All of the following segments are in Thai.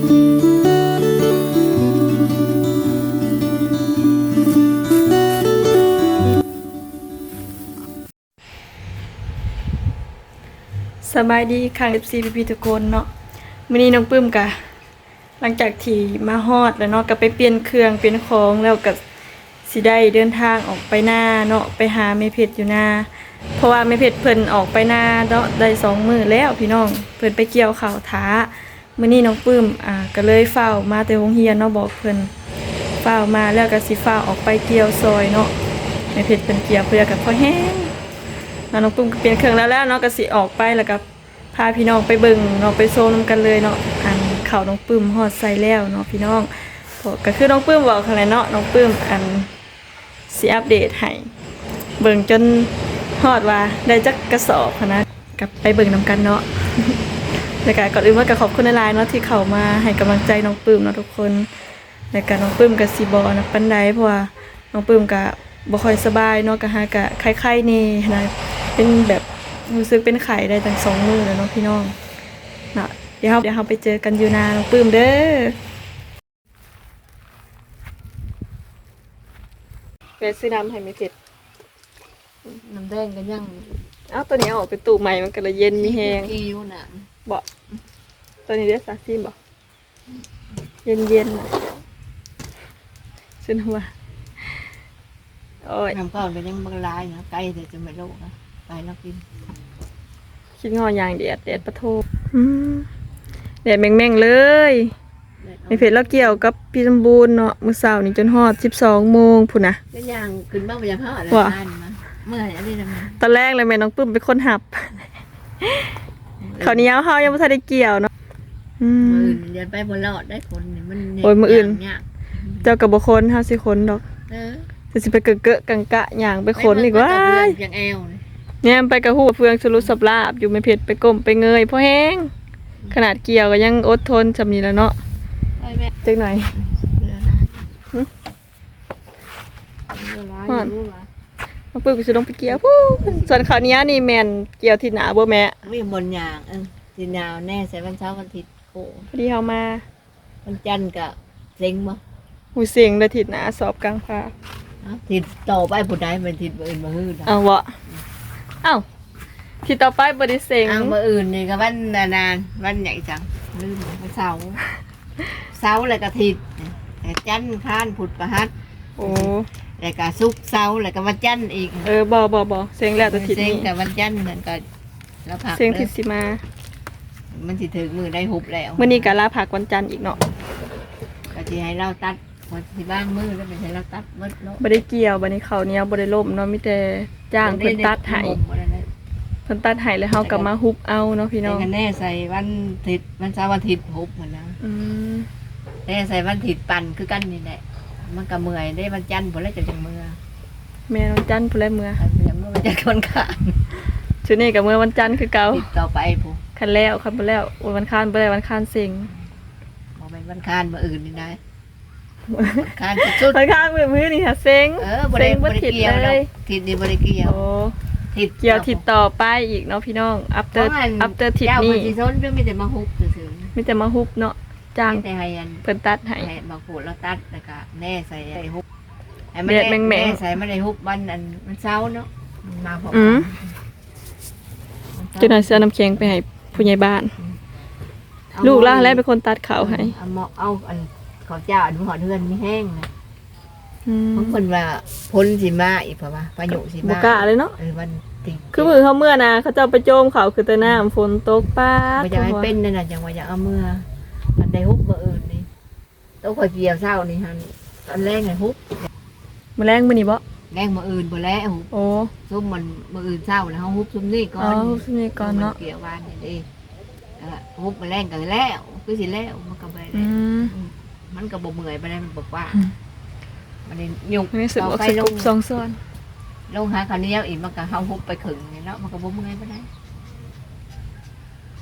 สบายดีค่ะ FC พี่พี่ๆทุกคนเนาะมื้อนี้น้องปื้มกะ หลังจากที่มาฮอดแล้วเนาะก็ไปเปลี่ยนเครื่องเปลี่ยนของแล้วก็สิได้เดินทางออกไปหน้าเนาะไปหาแม่เพชรอยู่หน้า เพราะว่าแม่เพชรเพิ่นออกไปหน้าเนาะได้สองมื้อแล้วพี่น้อง เพิ่นไปเกี่ยวข้าวท้า มื้อนี้น้องปื้มอ่าก็เลยเฝ้ามาแต่โรงเรียนเนาะบอกเพิ่นเฝ้ามาแล้วก็สิเฝ้าออกไปเกี่ยวซอยเนาะแม่เพชรเพิ่นเกี่ยวเพื่อกับพ่อแห้งน้องปุ้มก็เปลี่ยนเครื่องแล้วแล้วเนาะก็สิออกไปแล้วก็พาพี่น้องไปเบิ่งเนาะไปโซนกันเลยเนาะอันเข่าน้องปื้มฮอดใส่แล้วเนาะพี่น้องก็คือน้องปื้มบอกอะไรเนาะน้องปื้มอันสิอัปเดตให้เบิ่งจนฮอดว่าได้จักกระสอบนะกับไปเบิ่งนํกันเนาะ แล้วก็ก่อนอื่นว่าก็ขอบคุณหลายๆเนาะที่เข้ามาให้กำลังใจน้องปื้มเนาะทุกคนแล้วก็น้องปื้มก็สิบ่นะปานใดเพราะว่าน้องปื้มก็บ่ค่อยสบายเนาะก็หากะไข้ๆนี่นะเป็นแบบรู้สึกเป็นไข่ได้ตั้งสองมือแล้วเนาะพี่น้องเนาะเดี๋ยวเราเดี๋ยวเราไปเจอกันอยู่นาน้องปื้มเด้อเวซื้อน้ำให้ไม่เผ็ดน้ำแดงกันยัง เอ้าตัวนี้เอาออกไปตู้ใหม่มันก็เลยเย็นมีแหงกิวน่ะ บ่ตัวนี้เด้อซาซิมบ่เย็นเย็นๆน่ะซื้อน้ำว่าโอ้ยน้ำก้อนเป็นยังบางลายนะไก่แต่จะไม่รู้นะไปแล้วกินคิดงอยางเดียดเดียดปะโทอืมแดดแม่งๆเลยไม่เผ็ดแล้วเกี่ยวกับพี่สมบูรณ์เนาะมื้อเช้านี่จนฮอด12โมงพุ่นน่ะแล้วย่างขึ้นบ้างไปยังห่ออะไรว่ะทานมาเมื่อยอะไรนะมันตอนแรกเลยแม่น้องปื้มเป็นคนหับ คราวนี้เอาเฮายังบ่ทันได้เกี่ยวเนาะอืมือม อื่นเดินไปบนหลอดได้คนนี่มันโอ้ยมื้ออื่น เนี่ยเจ้าก็บ่คนเฮาสิคนดอกเออแต่สิไปเกะเกะกังกะย่างไปคนอีกว่าไปยเบิ่งกับเพื่อนยังแอวเลยเนี่ยไปกระหู้เฟืองสรุปสับลาบอยู่ไม่เผ็ดไปก้มไปเงยพอแห้งขนาดเกี่ยวก็ยังอดทนจำนี้แล้วเนาะไปแม่จักหน่อย เรือร้ายหึเรือร้ายฮ้อนรู้ว่า มาปื้มก็สิลงไปเกี่ยวพู้ส่วนคราวนี้นี่แม่นเกี่ยวที่หนาบ่แม่มีบนยางเออทีนาวแน่ใส่วันเช้าวันอาทิตย์โอ้พอดีเฮามาวันจันทร์ก็เซ็งบ่หูเสียงเลยทิศหนาสอบกลางฟ้าเอ้าทิศต่อไปผู้ใดเป็นทิศอื่นมาฮื้อนะเอาวะเอ้าที่ต่อไปบริเซงอ้าวมื่ออื่นนี่ก็วันนานๆวันใหญ่จังลืมวันเสาร์เสาร์แล้วก็อาทิตย์แต่จันทร์ค้านพุธประหัส โอ้ แล้วก็ศุกร์เสาร์แล้วก็วันจันทร์อีกเออบอบอบอเสียงแล้วแต่ทิศเซ็งนี้แต่วันจันทร์นั่นก็แล้วผักเสียงทิศเด้อสิมามันสิถึงมือได้หุบแล้วเมื่อนี้กะลาผักวันจันทร์อีกเนาะก็สิให้เราตัดวันที่บ้านมือแล้วเป็นให้เราตัดหมดเนาะบ่ได้เกี่ยวบัดนี้เขาวเหนี้ยวบ่ได้ล่มเนาะมีแต่จ้างเพิ่นตัดให้บ่ได้ได้เพิ่นตัดให้แล้วเฮาก็มาฮุบเอาเนาะพี่น้แต่องกันแน่ใส่วันอาทิตย์วันเสาร์วันอาทิตย์หุบหมดแล้วอืมแน่ใส่วันอาทิตย์ปั่นคือกันนี่แหละ มันก็เมื่อยได้วันจันทร์บ่แล้วจะจังมือแม่วันจันทร์พุ่นแลเมื่ออันเดียวมันจะคนข้างชุดนี้ก็เมื่อวันจันทร์คือเก่าติดต่อไปผู้คันแล้วคันบ่แล้วโอ้ยวันค้านบ่ได้วันค้านเซ็งบอกเป็นวันคานมาอื่นนี่ได้วันคานสุดวันค้านมื้อมื้อนี่ค่ะเซ็งๆเออบ่ได้เซ็งบ่บ่ได้ทิศเกี่ยวเลดอกยทิศนี้บ่ได้เกี่ยวโอ้ทิศเกี่ยวทิศต่อไปอีกเนาะพี่น้อง after เพราะอัน after ทิศเจ้านี้มันสิซนเรื่องมีแต่มาฮุบซื่อมีแต่มาฮุบเนาะ จ้างๆมีแต่ให้อันเพิ่นตัดให้ ให้มาขูดแล้วตัดแล้วก็แน่ใส่ไอ้ฮุบให้แดดแม่งๆแน่ใส่มันได้ฮุบวันอันมันเช้าเนาะมันมาพร้อมอืมมันเช้าเจ้านายเสื้อน้ำแข็งไปให้ผู้ใหญ่บ้านเอาลูกล่าแล้วเป็นคนตัดเขาวให้ เอาหม้อเอาอันเขาเจ้าอันหอดเฮือนไม่แห้งเลยอืมบางคนว่าพ้นสิมาอีกเพราะว่าพายุสิบ่มากล้าเลยเนาะ เออวันติดคือมือเขาเมื่อนะเขาเจ้าไปโจมเขาคือแต่น้ำฝนตกป้าดบ่อยากให้เป็นนั่นน่ะจังว่าอยากเอาเมื่อ มันได้ฮุบมาอื่นนี่ต้องคอยเกี่ยวเช้านี่ฮันตอนแรกไงฮุบมาแรงมื้อนี้บ่แรงมาอื่นบ่แล้วฮุบโอ้ซุ่มมันมาอื่นเช้าแล้วเฮาฮุบซุ่มนี่ก่อ๋ออนฮุบซุมนี้ก่อนเนาะมัเกี่ยววานนี่เด้เออฮุบมาแรงกันแล้วคือสิแล้วมันก็บ่อืได้มมันก็บ่เมื่อยบ่ได้มันบอกว่าอืมมันนี่ยุกนี่สึกต่ว่าอไปสลกุงบสองส่วนลงหาข้าวเหนียวอีกมันก็เฮาฮุบไปขึงนี่เนาะมันก็บ่เมื่อยบ่ได้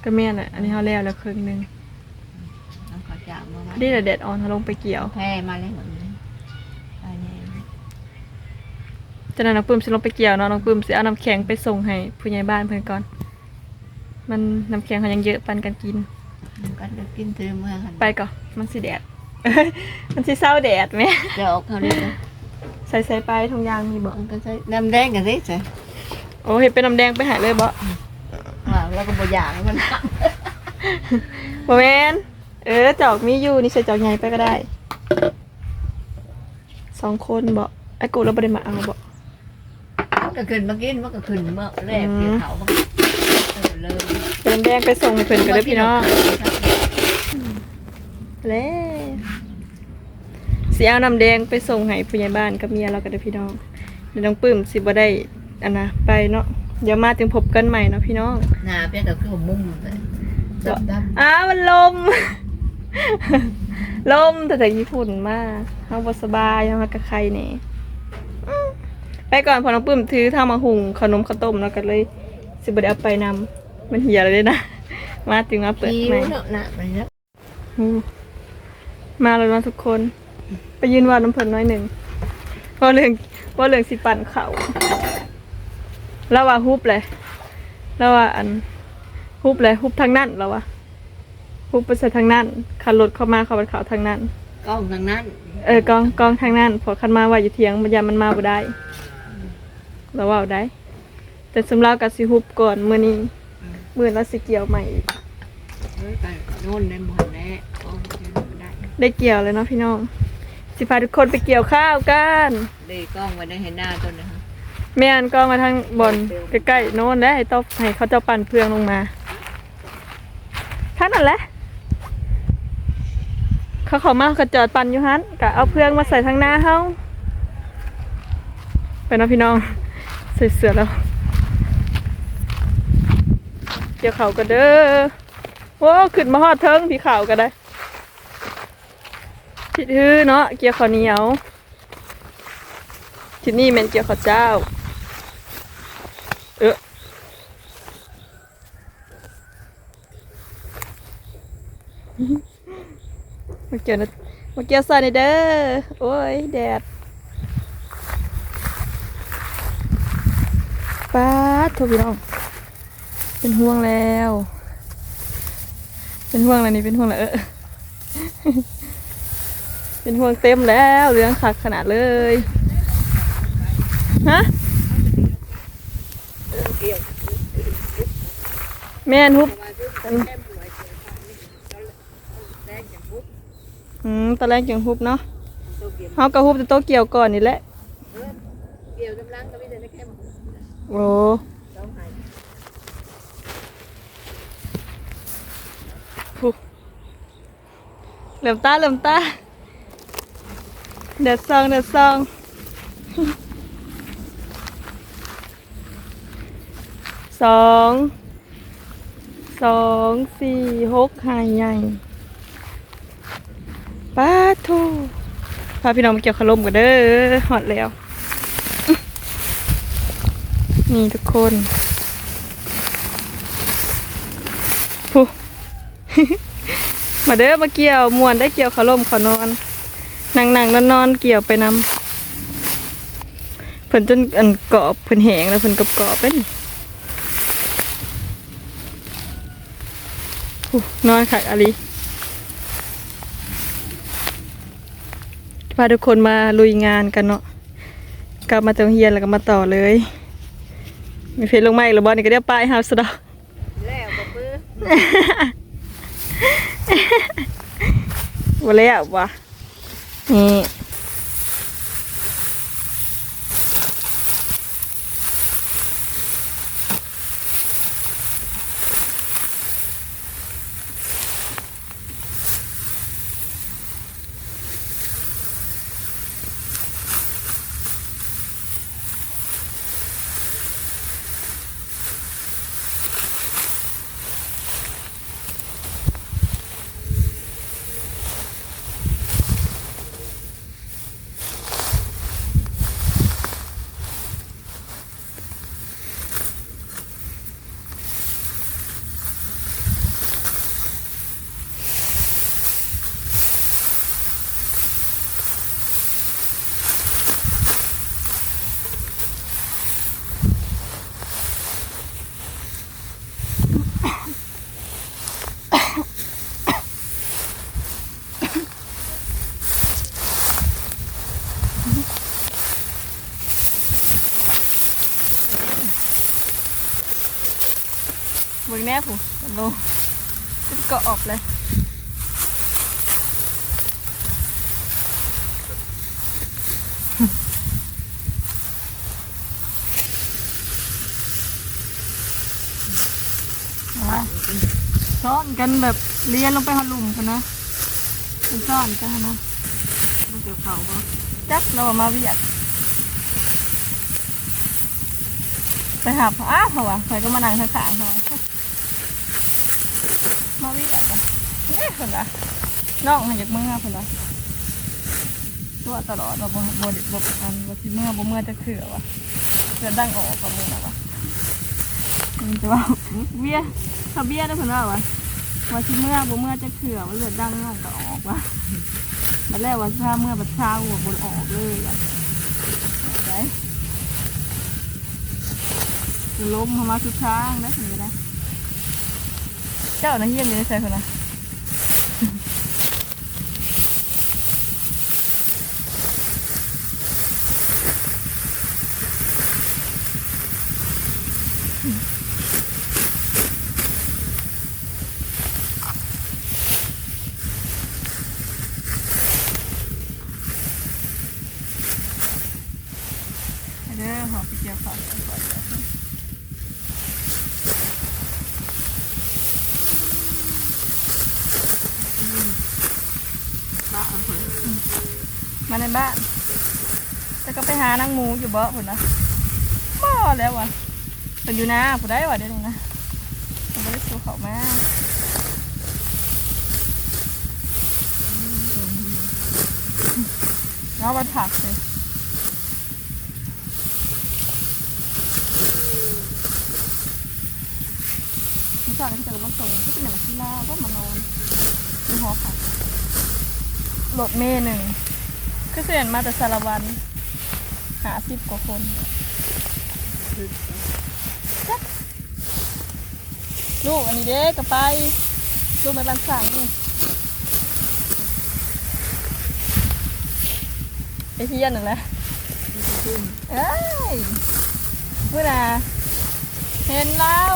ก็แม่นแหละอันนี้เขาแล้วแล้วครึ่งหนึง น้องเขาจะเอามาพอดีแต่แดดอ่อนเขาลงไปเกี่ยว แพ้มาเลยเหมือนนี้ไปนี่จากนั้นน้องปื้มสิลงไปเกี่ยวเนาะน้องปื้มสิเอาน้ำแข็งไปส่งให้ผู้ใหญ่บ้านเพิ่นก่อน มันน้ำแข็งเขายังเยอะปันกันกินกันจะกินเตือเมื่อกันไปก่อนมันสิแดด มันสิเศร้าแดดไหมเดี๋ยวออกเขาเลยนะใส่ใส่ไปทงยางมีบ่มันก็ใช้น้ำแดงกันสิใช่โอ้เห็นเป็นน้ำแดงไปหาเลยบ่ว่าแล้วก็บ่อยากให้มันบ่แม่น เออจอกมีอยู่นี่ใส่จอกใหญ่ไปก็ได้สองคนบ่ไอ้กูเราบ่ได้มาเอาบ่มันก็ขึ้นมากินมันก็ขึ้นเมื่อแรกอืมเกี่ยวเขามันเออเลยเป็นน้ำแดงไปส่งให้เพิ่นก็ได้อพี่น้องแล้วสิเอาน้ำแดงไปส่งให้ผู้ใหญ่บ้านกับเมียเราก็ได้อพี่น้องเดี๋ยวน้องปื้มสิบ่ได้อันนะไปเนาะเดี๋ยวมาถึงพบกันใหม่เนาะพี่น้องหน้าเป็นก็คือมุมเลยดำดำอ้าวมันลม ลมแต่จากญี่ปุ่นมาเฮาบ่สบายเฮามากับใครนี่อืมไปก่อนพอน้องปื้มถือทำมาหุงขนมข้าวต้มแล้วก็เลยสิบ่ได้เอาไปนำมันเหี่ยเลยนะ มาถึงมาเปิดคิใหวม่เนาะหน้าไปเนาะอืมมาแล้วนะทุกคน ไปยืนวาดน้ำเพิ่นน้อยหนึ่งเพราะเรื่องเพราะเรื่องสิปั่นเขาแล้วว่าฮุบเลยแล้วว่าอันฮุบเลยฮุบทางนั้นแล้วว่า ฮุบไปใส่ทางนั้นขันรถเข้ามาเขาไปเขาทางนั้น กล้องทางนั้นเออกองกองทางนั้นพอคันมาว่าอยู่เทียงมันยามันมาบ่ได้แล้วว่าเอาได้ แต่สำหรับกับสิฮุบก่อนมื้อนี้มื้อแล้วสิเกี่ยวใหม่อีกเฮ้ยไปโน่นได้หมดแล้วกล้องทางนั้นได้ได้เกี่ยวเลยเนาะพี่น้อง สิพาทุกคนไปเกี่ยวข้าวกันได้กล้องไว้ได้เห็นหน้าตัวนะฮะแม่นก็มาทางบอนใกล้ๆโน่นได้ให้ต้องให้เขาเจ้าปั่นเพื่องลงมาท่านนั่นแหละ เขาเขามาเขาจอดปั่นอยู่ฮันกะเอาเพื่องมาใส่ทางหน้าเฮาไปเนาะพี่น้องใส่เสือแล้วเกี่ยวเขาก็เด้อโอ้ขึ้นมาฮอดเทิงพี่เขาก็ได้ทิดฮือเนาะเกี่ยวข้าวเหนียวที่นี่เป็นเกี่ยวข้าวเจ้า เออ มาเกี่ยวนะมาเกี่ยวซอยนี่เด้อ โอ้ย แดดป้าดทพี่น้อง เป็นห่วงแล้ว เป็นห่วงอะไรนี่ เป็นห่วงอะไรเออ เป็นห่วงเต็มแล้วเรื่องขักขนาดเลย ฮะแม่นฮุบ อืมตอนแรกยังฮุบเนาะเฮากระฮุบแต่โตะเกี่ยวก่อนนี่แหละเกี่ยวกำลังก็ไม่ได้ได้แค่โอ้ต้องหายผู้เหลื่อมตาเหลื่อมตาเดือดซองเดือดซองสองสองสี่หกหายใหญ่ ป้าทูพาพี่น้องมาเกี่ยวขลมกันเด้อหอดแล้ว นี่ทุกคนผู้มาเด้อมาเกี่ยวมวนได้เกี่ยวขลมขอนอนนั่งนั่งนอนนอนเกี่ยวไปนำเพิ่นจนอันกรอบเพิ่นแหงแล้วเพิ่นกรอบกรอบเป็นนอนขักอะไร พาทุกคนมาลุยงานกันเนาะกลับมาจากโรงเรียนแล้วก็มาต่อเลย มีเพลงลงมาอีกแล้วบอลนี่ก็เรียกป้ายฮาวสดอกแล้วก็ปื้อบ่แล้ววะนี่ แม่ผู้โลก็ออกเลยมาซ่อนกันแบบเลียนลงไปหอหลุมกันนะเป็นซ่อนกันนะมันเกี่ยวเขาบ่จักเรามาเวียดไปหาพ่ออ้าวเหรอวะใครก็มานั่งข้างๆเขา มาวียดอะเนี่ยคนละน้องมาจากเมื่อคนละตัวตลอดเราบ่บ่ดิบ่กันบ่ที่เมื่อบ่เมื่อจะเถื่อวะจะดังออกกับมือนะวะมันจะว่าเบี้ยเขาเบี้ยได้เพิ่นว่าวะว่าที่เมื่อบ่เมื่อจะเถื่อว่าเลือดดังน้องก็ออกวะตอนแรกว่าถ้าเมื่อบัดเช้าหัวบนออกเลยแบบไหนล้มเข้ามาสุดทางได้ถึงจะได้ เจ้าน่ะเยี่ยมอยู่ในใจคนนะเด้อหอไปเกี่ยวข้าวกันก่อนเดี๋ยว บ้าเอาเพิ่น มาใน บ้านแต่ก็ไปหานางหมูอยู่บ่ผุนนะบ่แล้ววะเป็นอยู่นะผู้ได้วะเดี๋ยวนี้นะผมไม่ได้สูเขามาเอาไปผักเลยมีสาวที่จะมาส่งก็จะเป็นอย่างที่ลาก็มานอนมีหอผักรถเมย์หนึ่ง คือเสียนมาแต่สารวันหาสิบกว่าคนลูกอันนี้เด้ก็ไปลูกไปบ้านสั่งนี่ไปเที่ยนหนึ่งแหละเอ้ยเมื่อน่เห็นแล้ว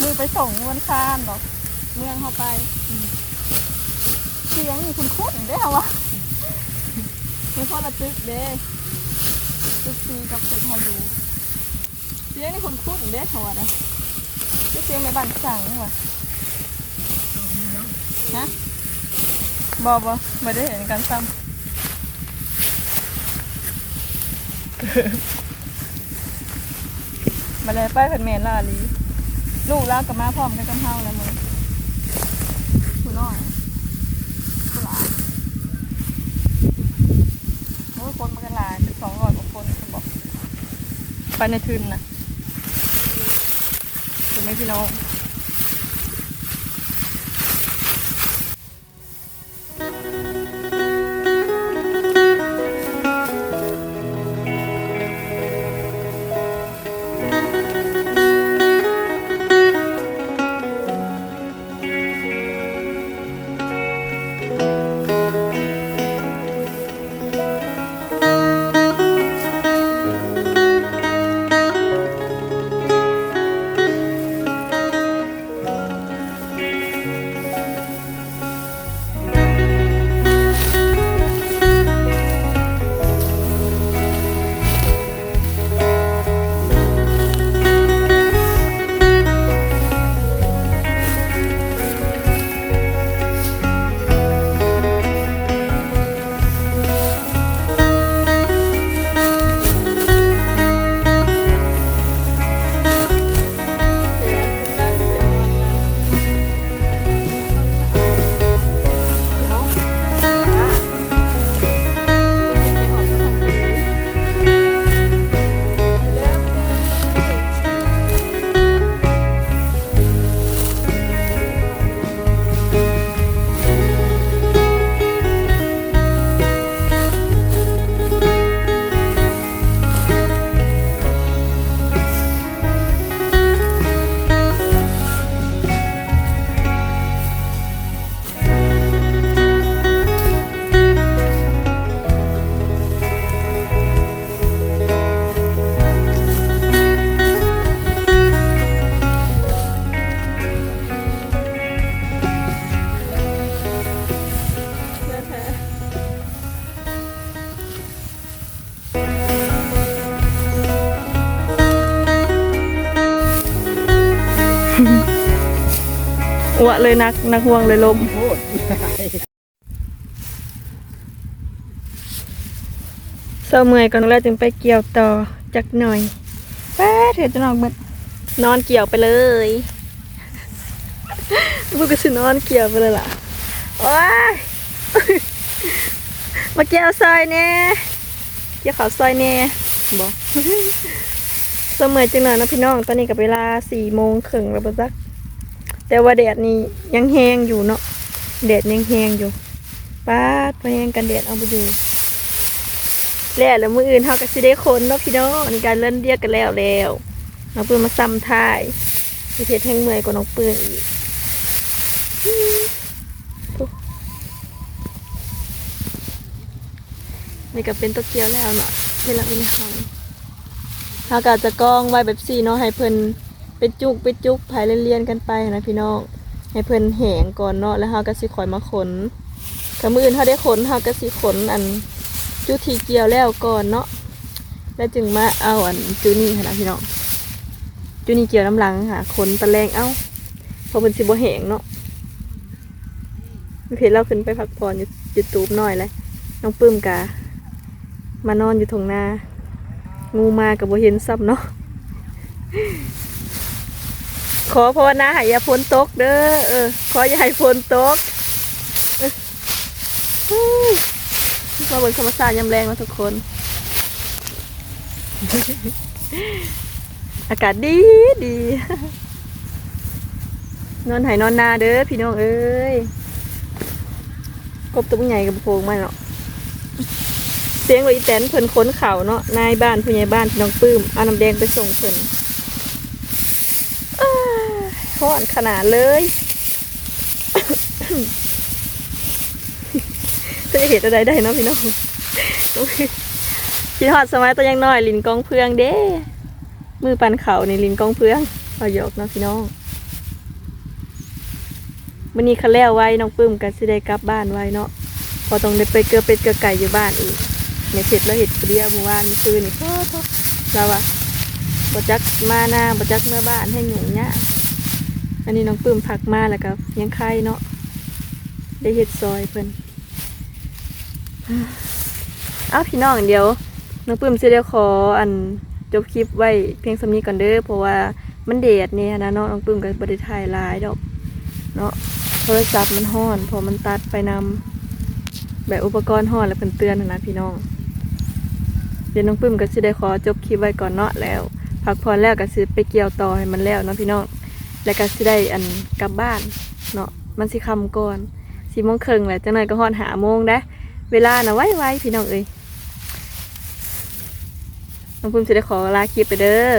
มือไปส่งวันคานดอก เมืองเข้าไปเสียงนี่คุณคุ้นได้เหรอวะ ไม่พอละตึกเด้ตึกซีกับตึกฮอยูเสียงนี่คุณคุ้นเด้เหรอวะนะเสียงในบ้านสั่งนี่หวะฮะบอบอไม่ได้เห็นกันซ้ำมาเลยไปเพิ่นแมนล่ะลีลูกลาวกับมาพร้อมกันกับเฮาแล้วมึงผู้น้อยผู้หลานโอ้ย คนมันกันหลายเป็นสองร้อยกว่าคนคุณบอก ไปในทุนนะถูกไหมพี่น้อง อ้วเลยนักนักห่วงเลยลมโคตรเศร้าเมื่อยก่อนแล้วจึงไปเกี่ยวต่อจักหน่อยแป๊ดเถิดจะนอกมันนอนเกี่ยวไปเลยพวกก็สินอนเกี่ยวไปเลยล่ะโอ้ยมาเกี่ยวซอยแน่เกี่ยวเขาวซอยแน่บอกเสมอจังหน่อยนะพี่น้อง ตอนนี้กับเวลาสี่โมงครึ่งแล้วปะจัก แต่ว่าแดดนี่ยังแห้งอยู่เนาะแดดยังแห้งอยู่ป้าดไปแห้งกันแดดเอาไปอยู่แล้วแล้วมืออื่นเฮาก็สิได้คนเนาะพี่น้องในการเล่นเรียกกันแล้วแล้วน้องปืนมาซ้ำท้ายมีเพชแห้งเมื่อยกว่าน้องปืนอีกนี่ก็เป็นตัวเกียวแล้วเนาะเวลาเป็นห้องเฮาก็จะกองไว้แบบสี่เนาะให้เพิ่น ไปจุกไปจุกภายเรียนๆกันไปนะพี่น้อง ให้เพิ่นแหงก่อนเนาะแล้วเฮาก็สิคอยมาขนถ้ามื้ออื่นเฮาได้ขนเฮาก็สิขนอันจุทีเกี่ยวแล้วก่อนเนาะแล้วจึงมาเอาอันจูนี่ค่ะนะพี่น้องจูนี่เกี่ยวน้ำหลังค่ะขนตะแลงเอ้าพราะเพิ่นสิบ่แหงเนาะเพจเราขึ้นไปพักผ่อนอยู่ยูทูบหน่อยเลยน้องปื้มกะมานอนอยู่ตรงนางูมากับโบเห็นซ้ำเนาะ ขอภาวนาให้อย่าฝนตกเด้อเออ ขออย่าให้ฝนตกเออฮู้มาบนธรรมศาสตร์ยามแรงมาทุกคน อากาศดีดี นอนไหนอนนาเด้อพี่น้องเอ้ยกบตัวใหญ่กับโพงมาเนาะเสียงว่าอีแตนเพิ่นค้นเข่าเนาะนายบ้านผู้ใหญ่บ้านพี่น้องปื้มเอาน้ำแดงไปส่งเพิ่น ฮ้อนขนาดเลยจะเห็นอะไรได้เนาะพี่น้องพี่ทอดสมัยตัวยังน้อยลินกองเพืองเด้มือปันเขาในลินกองเพืองเอาหยอกเนาะพี่น้องวันนี้เขาแล้วไว้น้องปื้มกันสิได้กลับบ้านไว้เนาะพอต้องได้ไปเกลือเป็ดเกลือไก่อยู่บ้านอีกในเสร็จแล้วเห็ดเปรี้ยวเมื่อวานมือคืนนี่พ่อพ่อเราอะบจักมาหน้าบจักเมื่อบ้านให้หนูเนี่ย อันนี้น้องปื้มผักมาแล้วก็ยังไข่เนาะได้เห็ดซอยเพิ่นอ้าวพี่น้องเดี๋ยว น้องปื้มสิเดี๋ยวขออันจบคลิปไว้เพียงสำนี้ก่อนเด้อเพราะว่ามันเดดเนี่ยนะเนาะน้องปื้มก็บ่ได้ถ่ายลายดอกเนาะโทรศัพท์มันฮ้อนพอมันตัดไปนำแบบอุปกรณ์ฮ้อนแล้วเพิ่นเตือนนะพี่น้อง เดี๋ยวน้องปื้มก็สิได้ขอจบคลิปไว้ก่อนเนาะแล้วพักผ่อแล้วก็สิไปเกี่ยวต่อให้มันแล้วเนาะพี่น้อง แล้วก็สิได้อันกลับบ้านเนาะมันสิคำก่อนสี่โมงครึ่งแหละจังหน่อยก็ฮอนหาโมงได้เวลานะไว้ไว้พี่น้องเอ้ยน้องพุ่มสิได้ขอลาคลิปไปเด้อ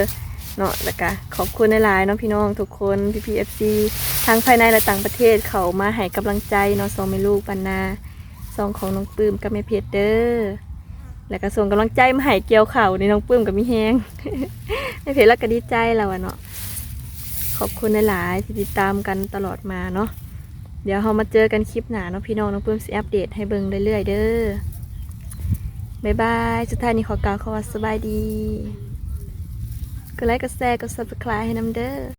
เนาะแล้วก็ขอบคุณหลายๆเนาะพี่น้องทุกคนพี่พีเอฟซีทั้งภายในและต่างประเทศเขามาให้กำลังใจเนาะสองแม่ลูกปันนาสองของน้องปื้มกับแม่เพชรเด้อแล้วก็ส่งกำลังใจมาให้เกี่ยวเข่าในน้องปื้มกับมีแฮงแม่เพชรแล้วก็ดีใจแล้วอะเนาะ อบคุณหลายๆที่ติดตามกันตลอดมาเนาะเดี๋ยวเรามาเจอกันคลิปหนาเนาะพี่น้องน้องเพิ่มสิอัปเดตให้เบิ่งเรื่อยๆเด้อบ๊ายบายสุดท้ายนี้ขอกล่าวคำว่าสบายดีกดไลค์กดแชร์กด subscribe ให้น้ำเด้อ